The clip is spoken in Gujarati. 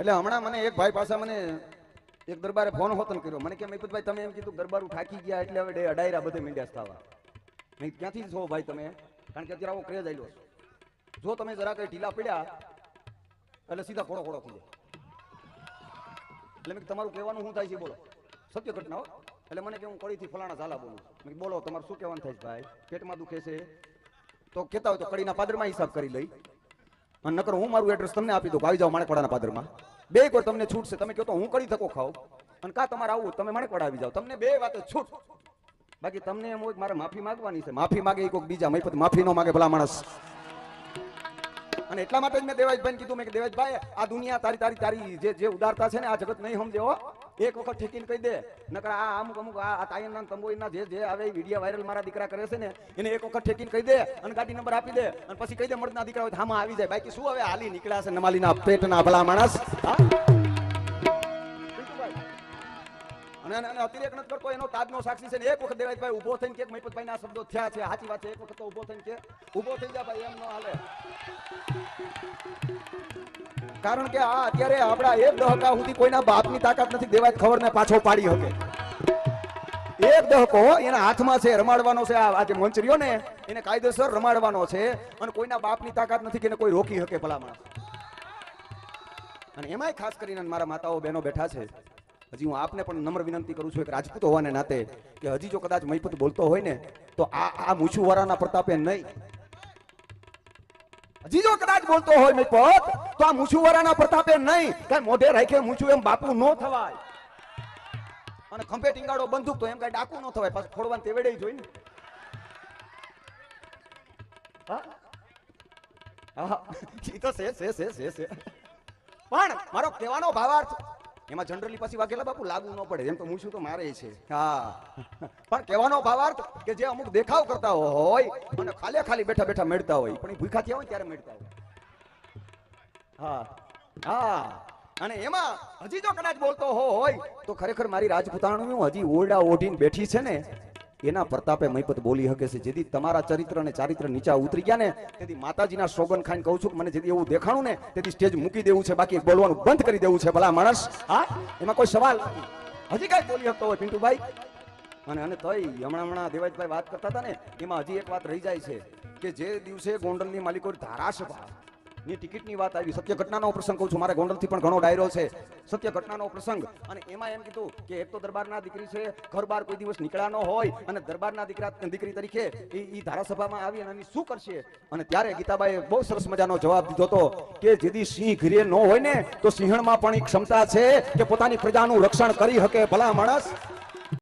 એટલે હમણાં મને એક ભાઈ પાસે મને એક દરબારે ફોન હોતન કર્યો. મને કે ભાઈ તમે એમ કીધું દરબારું થાકી ગયા એટલે હવે અડાયરા બધે મીંડ્યા થવા કીધું, ક્યાંથી છો ભાઈ તમે? કારણ કે અત્યારે આવો ક્રેઝ આવ્યો છે. જો તમે જરા કઈ ઢીલા પડ્યા એટલે સીધા ખોડો ખોડો થઈ જાય. એટલે મેં તમારું કહેવાનું શું થાય છે? બોલો. સત્ય ઘટના એટલે મને કે હું કડીથી ફલાણા ઝાલા બોલું. મેં બોલો તમારું શું કહેવાનું થાય ભાઈ? પેટમાં દુખે છે? તો કહેતા હોય તો કડીના પાદરમાં હિસાબ કરી લઈ. નકર હું મારું એડ્રેસ તમને આપી દઉં આવી જાઓ માણેકવાડાના પાદરમાં. બે કોઈ તમને છૂટ છે. તમે કહો તો હું કડી થકો ખાવ. અને કા તમારે આવું તમે માણેકવાડા આવી જાઓ. તમને બે વાત છૂટ. બાકી તમને એમ હોય મારે માફી માંગવાની છે. માફી માગે કોઈક બીજા મહિપત માફી ન માગે ભલા માણસ. અને એટલા માટે જ મેં દેવાજભાઈ કીધું, મેં કે દેવાજભાઈ, આ દુનિયા તારી તારી તારી જે ઉદારતા છે ને, આ જગત નહીં સમજે હો. એક વખત ઠેકીને કહી દે. નકર આ અમુક અમુક આ તાયનના તંબોઈના જે જે આવે વિડિયો વાયરલ મારા દીકરા કરે છે ને, એને એક વખત ઠેકીને કહી દે અને ગાડી નંબર આપી દે અને પછી કહી દે મળદના દીકરા હોય હામાં આવી જાય. બાકી શું હવે હાલી નીકળ્યા છે નમાલીના પેટના ભલા માણસ? હા? ને ના ન કારણ કે આ અત્યારે આપણા એક દહકા સુધી કોઈના બાપની તાકાત નથી દેવાજ ખબર ને પાછો પાડી શકે. એક દહકો એના હાથમાં છે, રમાડવાનો છે, આ જે મંચ રહ્યો ને એને કાયદેસર રમાડવાનો છે, અને કોઈના બાપની તાકાત નથી કે એને કોઈ રોકી શકે ભલા અને એમાંય ખાસ કરીને મારા માતાઓ બહેનો બેઠા છે હજી હું આપને પણ નમ્ર વિનંતી કરું છું એક રાજપૂત હોવાને નાતે કે હજી જો કદાચ મહીપત બોલતો હોય ને, તો આ આ મૂછુવારાના પ્રતાપે નહીં. હજી જો કદાચ બોલતો હોય મહીપત તો આ મૂછુવારાના પ્રતાપે નહીં. કઈ મોઢે રાખે મૂછું એમ બાપુ ન થવાય. અને ખંભે ટીંગાડો બંદૂક તો એમ કઈ ડાકુ ન થવાય. પાછું ફોડવાને તેવડે જોઈ ને તો છે છે છે છે. પણ મારો કહેવાનો ભાવાર્થ એમાં જનરલી પછી વાઘેલા બાપુ લાગુ ન પડે. એમ તો મૂછું તો મારે છે. હા. પણ કહેવાનો ભાવાર્થ કે જે અમુક દેખાવ કરતા હોય અને ખાલી ખાલી બેઠા બેઠા મેળતા હોય પણ ભૂખા થયા હોય ત્યારે મેળતા હોય. હા. હા. અને એમાં હજી જો કદાચ બોલતો હોય તો ખરેખર મારી રાજપૂતાણીઓ હજી ઓરડા ઓઢીને બેઠી છે ને એના પ્રતાપે મહીપત બોલી હકે છે. જેથી તમારા ચરિત્ર અને ચારિત્ર નીચા ઉતરી ગયા ને, તેથી માતાજીના સોગન ખાઈને કહું છું કે મને જેથી એવું દેખાણું ને, તેથી સ્ટેજ મૂકી દેવું છે, બાકી બોલવાનું બંધ કરી દેવું છે, ભલા માણસ. હા? એમાં કોઈ સવાલ? હજી કઈ બોલી શકતો હોય પિન્ટુભાઈ? અને અને તોય હમણાં હમણાં દેવાજભાઈ વાત કરતા હતા ને, એમાં હજી એક વાત રહી જાય છે કે જે દિવસે ગોંડલની માલિકો ધારાસભા ની ટિકિટની વાત આવી. સત્ય ઘટનાનો પ્રસંગ કહું છું. મારે ગોંડલથી પણ ઘણો ડાયરો છે. સત્ય ઘટનાનો પ્રસંગ. અને એમાં એમ કીધું કે એક તો દરબારના દીકરી છે, ઘર બાર કોઈ દિવસ નીકળ્યા ન હોય અને દરબારના દીકરા, દીકરી તરીકે એ ધારાસભામાં આવી અને શું કરશે? અને ત્યારે ગીતાબાઈએ બહુ સરસ મજાનો જવાબ દીધો હતો કે જેથી સિંહ ઘીરે ન હોય ને, તો સિંહણમાં પણ એક ક્ષમતા છે કે પોતાની પ્રજાનું રક્ષણ કરી શકે ભલા માણસ.